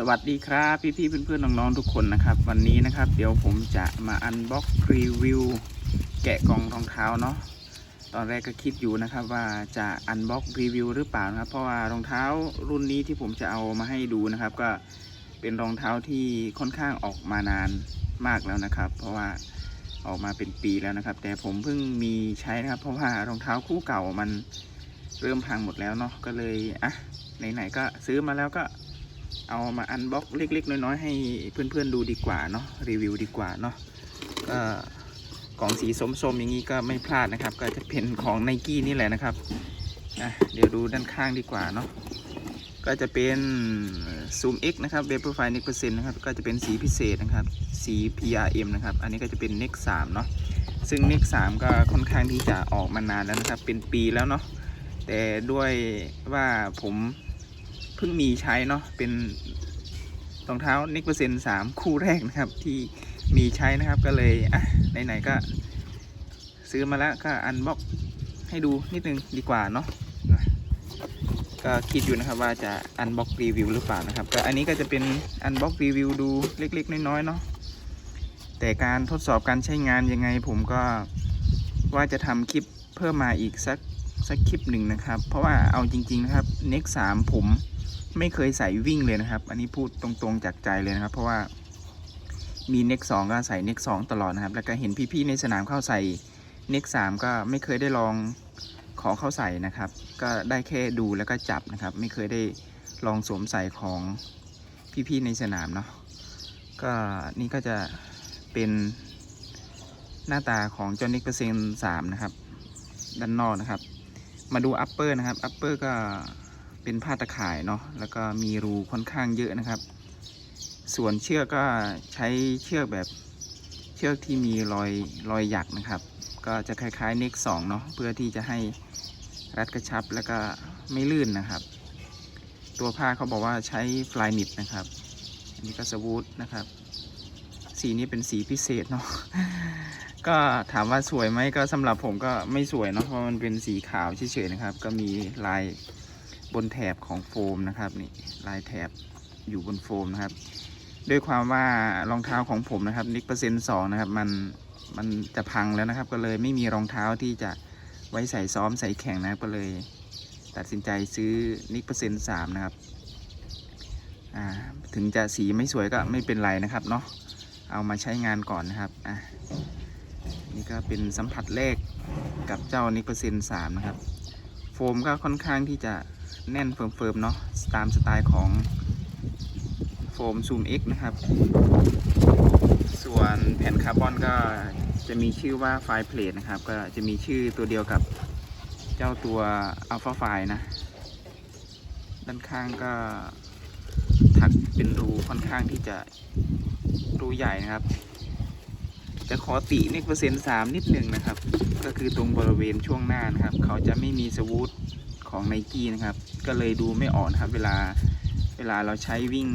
สวัสดีครับพี่พี่ๆเพื่อนๆน้องๆทุกคนนะครับ วันนี้นะครับ เดี๋ยวผมจะมาอันบ็อกรีวิวแกะกล่องรองเท้าเนาะตอนแรกก็คิดอยู่นะครับว่าจะอันบ็อกรีวิวหรือเปล่านะครับ เพราะว่ารองเท้ารุ่นนี้ที่ผมจะเอามาให้ดูนะครับ ก็เป็นรองเท้าที่ค่อนข้างออกมานานมากแล้วนะครับ เพราะว่าออกมาเป็นปีแล้วนะครับ แต่ผมเพิ่งมีใช้นะครับ เพราะว่ารองเท้าคู่เก่ามันเริ่มพังหมดแล้วเนาะก็เลยอะไหนๆก็ซื้อมาแล้วก็ เอามาอันบ็อกเล็กๆ น้อยๆ ให้เพื่อนๆดูดีกว่าเนาะรีวิวดีกว่าเนาะก็กล่องสีส้มๆอย่างนี้ก็ไม่พลาดนะครับ ก็จะเป็นของไนกี้นี่แหละนะครับอะเดี๋ยวดูด้านข้างดีกว่าเนาะก็จะเป็น Zoom X นะครับ Vaporfly Next Percent นะครับก็จะเป็นสีพิเศษนะครับสี PRM นะครับ อันนี้ก็จะเป็น Next 3เนาะซึ่ง Next 3ก็ค่อนข้างที่จะออกมานานแล้วนะครับ เป็นปีแล้วเนาะแต่ด้วยว่าผม เพิ่งมีใช้เนาะเป็นรองเท้านิกเปอร์เซ็นต์สามคู่แรกนะครับ ที่มีใช้นะครับก็เลยอะไหนๆก็ ซื้อมาแล้วก็อันบ็อกให้ดูนิดนึงดีกว่าเนาะก็คิดอยู่นะครับว่าจะอันบ็อกรีวิวหรือเปล่านะครับก็อันนี้ก็จะเป็นอันบ็อกรีวิวดูเล็กๆ น้อยๆเนาะแต่การทดสอบการใช้งานยังไงผมก็ว่าจะทำคลิปเพิ่มมาอีกสักสักคลิปหนึ่งนะครับ เพราะว่าเอาจริง ๆ นะครับ Next 3ผม ไม่เคยใส่วิ่งเลยนะครับ อันนี้พูดตรงๆจากใจเลยนะครับ เพราะว่ามีเน็กสองก็ใส่เน็กสองตลอดนะครับ แล้วก็เห็นพี่ๆในสนามเข้าใส่เน็กสามก็ไม่เคยได้ลองขอเข้าใส่นะครับ ก็ได้แค่ดูแล้วก็จับนะครับ ไม่เคยได้ลองสวมใส่ของพี่ๆในสนามเนาะก็นี่ก็จะเป็นหน้าตาของจ้าเน็กเปอร์เซ็นต์สามนะครับ ด้านนอกนะครับ มาดูอัปเปอร์นะครับอัปเปอร์ก็ เป็นผ้าตะข่ายเนาะแล้วก็มีรูค่อนข้างเยอะนะครับ ส่วนเชือกก็ใช้เชือกแบบเชือกที่มีรอยรอยหยักนะครับ ก็จะคล้ายๆเน็กสองเนาะเพื่อที่จะให้รัดกระชับแล้วก็ไม่ลื่นนะครับ ตัวผ้าเขาบอกว่าใช้ฟลายนิบนะครับ อันนี้ก็สวูดนะครับ สีนี้เป็นสีพิเศษเนาะก็ถามว่าสวยไหมก็สำหรับผมก็ไม่สวยเนาะเพราะมันเป็นสีขาวเฉยๆนะครับ ก็มีลาย บนแถบของโฟมนะครับนี่ลายแถบอยู่บนโฟมนะครับ ด้วยความว่ารองเท้าของผมนะครับนิกเปอร์เซ็นต์สองนะครับมันมันจะพังแล้วนะครับ ก็เลยไม่มีรองเท้าที่จะไว้ใส่ซ้อมใส่แข่งนะครับก็เลย ตัดสินใจซื้อนิกเปอร์เซ็นต์สามนะครับถึงจะสีไม่สวยก็ไม่เป็นไรนะครับเนาะเอามาใช้งานก่อนนะครับอะนี่ก็เป็นสัมผัสแรกกับเจ้านิกเปอร์เซ็นต์สามนะครับ โฟมก็ค่อนข้างที่จะ แน่นเฟิร์มๆเนาะตามสไตล์ของโฟมซูม X นะครับ ส่วนแผ่นคาร์บอนก็จะมีชื่อว่าไฟเพลทนะครับ ก็จะมีชื่อตัวเดียวกับเจ้าตัวอัลฟาไฟนะ ด้านข้างก็ถักเป็นรูค่อนข้างที่จะรูใหญ่นะครับ จะขอตินิกเปอร์เซ็นต์สามนิดหนึ่งนะครับ ก็คือตรงบริเวณช่วงหน้านะครับ เขาจะไม่มีสวูท ของไนกี้นะครับ ก็เลยดูไม่ออกนะครับ เวลาเวลาเราใช้วิ่ง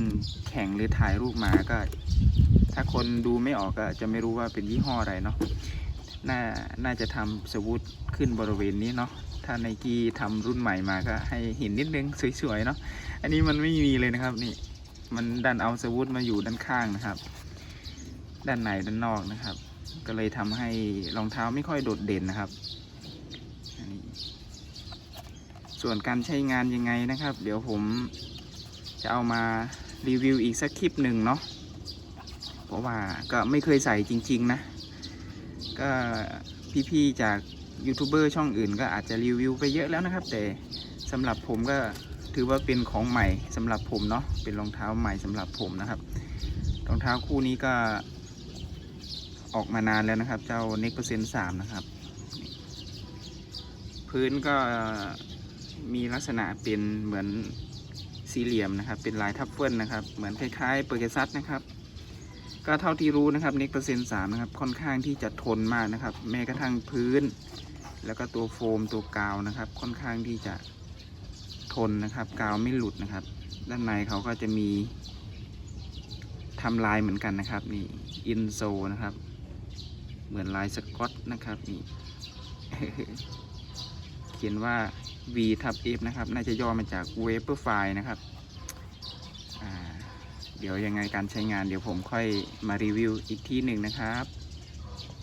แข่งหรือถ่ายรูปมาก็ ถ้าคนดูไม่ออกก็จะไม่รู้ว่าเป็นยี่ห้ออะไรเนาะน่าน่าจะทำสวูทขึ้นบริเวณนี้เนาะถ้าไนกี้ทำรุ่นใหม่มาก็ให้เห็นนิดนึงสวยๆเนาะอันนี้มันไม่มีเลยนะครับนี่มันดันเอาสวูทมาอยู่ด้านข้างนะครับ ด้านในด้านนอกนะครับ ก็เลยทำให้รองเท้าไม่ค่อยโดดเด่นนะครับอันนี้ ส่วนการใช้งานยังไงนะครับ เดี๋ยวผมจะเอามารีวิวอีกสักคลิปหนึ่งเนาะเพราะว่าก็ไม่เคยใส่จริง ๆ นะ ก็พี่ๆจากยูทูบเบอร์ช่องอื่นก็อาจจะรีวิวไปเยอะแล้วนะครับ แต่สำหรับผมก็ถือว่าเป็นของใหม่สำหรับผมเนาะเป็นรองเท้าใหม่สำหรับผมนะครับรองเท้าคู่นี้ก็ออกมานานแล้วนะครับ เจ้า n e x เปอร์เซ็นต์สามนะครับ พื้นก็ มีลักษณะเป็นเหมือนสี่เหลี่ยมนะครับ เป็นลายทับเฟิลนะครับ เหมือนคล้ายๆเปอร์เกซัสนะครับ ก็เท่าที่รู้นะครับ n e x เปอร์เซ็นต์สามนะครับ ค่อนข้างที่จะทนมากนะครับ แม้กระทั่งพื้น แล้วก็ตัวโฟมตัวกาวนะครับ ค่อนข้างที่จะทนนะครับ กาวไม่หลุดนะครับ ด้านในเขาก็จะมีทำลายเหมือนกันนะครับ นี่อินโซนะครับ เหมือนลายสกอตนะครับนี่เขียนว่า V ทับ F นะครับ น่าจะย่อมาจาก Vaporfly นะครับ เดี๋ยวยังไงการใช้งานเดี๋ยวผมค่อยมารีวิวอีกทีหนึ่งนะครับ